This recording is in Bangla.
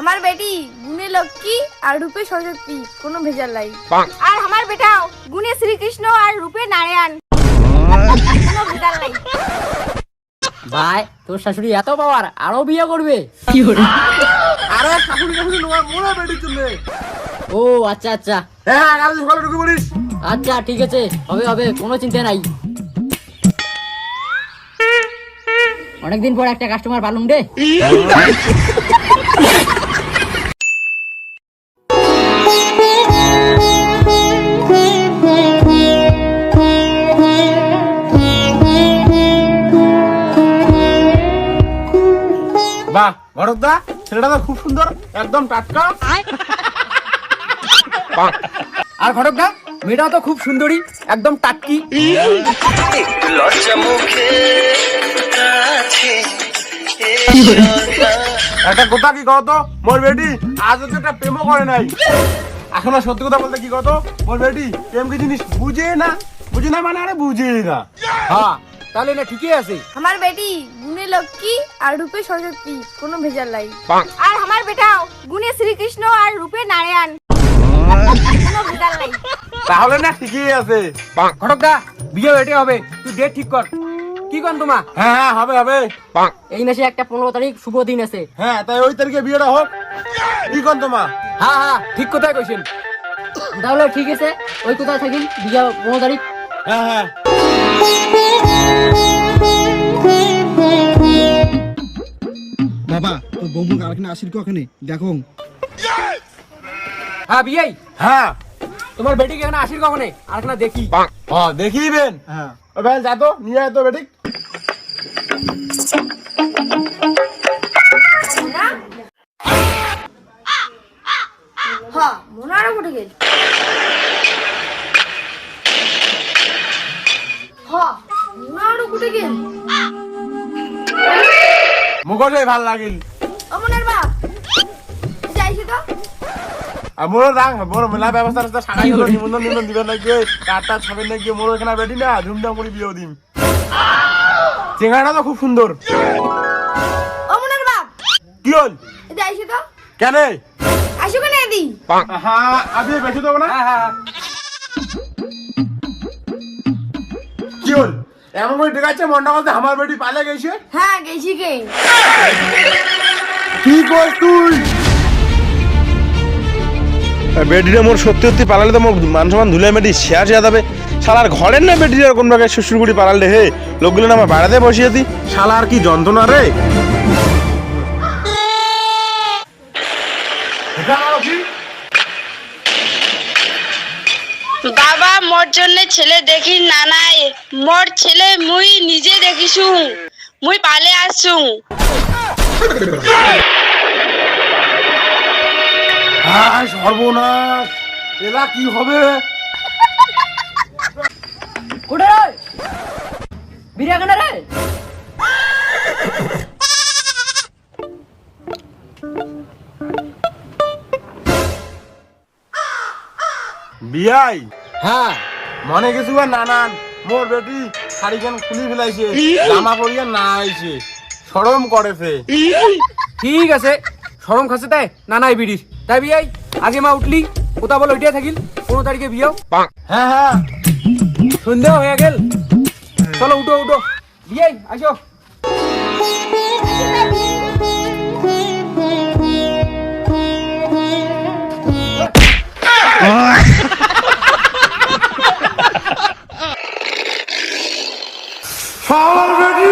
আমার বেটি গুণে লক্ষ্মী আর রূপে সরস্বতী কোনো ভেজাল নাই। আর আমার বেটাও গুণে শ্রীকৃষ্ণ আর রূপে নারায়ণ কোনো ভেজাল নাই। ভাই তোর শাশুড়ি এত পাওয়ার আরও বিয়ে করবে? কি আরে শাশুড়ি শাশুড়ি নোয়া মোড়া বেটি চলে ও আচ্ছা আচ্ছা। হ্যাঁ আগামী সকালে ঢুকে পড়িস। আচ্ছা ঠিক আছে। হবে হবে কোনো চিন্তা নাই। অনেকদিন পর একটা কাস্টমার পালুম রে। বাহ ভরতদা ছেলেটা তো খুব সুন্দর, একদম টাটকা। আর ঘটকদা, মেয়েটাও তো খুব সুন্দরী, একদম টাটকি। একটা কথা কি কত মোর বেটি আজ অব্দি একটা প্রেমও করে নাই। এখন আর সত্যি কথা বলতে কি কত মোর বেটি প্রেম কি জিনিস বুঝে না? বুঝে না মানে আরে বুঝে না। হ্যাঁ তাহলে না ঠিকই আছে। আমার বেটি গুণে লক্ষ্মী আর রূপে সরস্বতী কোনো ভেজাল নাই। আর আমার বেটাও গুণে শ্রীকৃষ্ণ আর রূপে নারায়ণ কোনো ভেজাল নাই। তাহলে না ঠিকই আছে। ঘটকদা বিয়ে এটা হবে তুই ডেট ঠিক কর। কি কন তোমা? হ্যাঁ হ্যাঁ হবে হবে। এই মাসে একটা পনেরো তারিখ শুভ দিন আছে। হ্যাঁ তাই ওই তারিখে বিয়েটা হোক। কি কন তোমা? হ্যাঁ হ্যাঁ ঠিক কোথায় কইছেন। তাহলে ঠিক আছে ওই কোথায় থাকিন বিয়া পনেরো তারিখ? হ্যাঁ হ্যাঁ। বাবা তোর বৌমুখ আরেকখানে আসির কখনে? দেখো। হ্যাঁ বিয়াই? হ্যাঁ। তোমার বেটিকে এখানে আসির কখনে? আর দেখি। হ্যাঁ দেখিবেন হ্যাঁ। ও যা তো নিয়ে আয় তো বেটি। হ্যাঁ মনে আরও কোটে গেল। মুখে ভালো লাগিল। অমনের বাপ যাইছি তো। মোর রাং মোর মেলা ব্যবস্থা আছে সাকাই হলো? নিমন্ত্রণ নিমন্ত্রণ দিবেন নাকি? কাঠটা ছাবেন নাকি? মোর এখানে বেটি না ধুমধাম করে বিয়েও দিম। চেঙ্গাটা তো খুব সুন্দর অমনের বাপ কি হল? যাইছি তো। কেন? আসো কেন এদি হ্যাঁ আমি বেশি দেবো না? হ্যাঁ হ্যাঁ এমন করে ঢেকাচ্ছে মনটা বলতে আমার বেটি পালে গেছে। হ্যাঁ গেছি কে? কি কর তুই? বেডিরে মোর সত্যি সত্যি পালালে তো মোর মান সমান ধুলে মেটি শেয়ার শেয়ার যাবে শালার ঘরের না বেডিরে কোন ভাগে শ্বশুরগুড়ি পালালে হে লোকগুলো আমার বাড়াতে বসিয়ে দি শালার কি যন্ত্রণা রে? মোর জন্য ছেলে দেখি না নাই মোর ছেলে মুই নিজে দেখিছু মুই পালে আসছু। হায় সর্বনাশ। এলা কি হবে? কোটে রে? বিরিয়া কেন রে? বিয়াই হ্যাঁ মনে কিছু আর নানান মোর বেটি শাড়ি কেন খুলি ফেলাইছে জামা পরিয়া না আইছে সরম করেছে। ঠিক আছে সরম খাসে তাই নানাই বিড়ির। তাই বিয়াই আগে মা উঠলি কোথা বলো ওইটাই থাকিল পনেরো তারিখে বিয়েও হ্যাঁ হ্যাঁ। সন্ধ্যা হয়ে গেল। চলো উঠো উঠো। বিয়াই আসো। শালার বেটি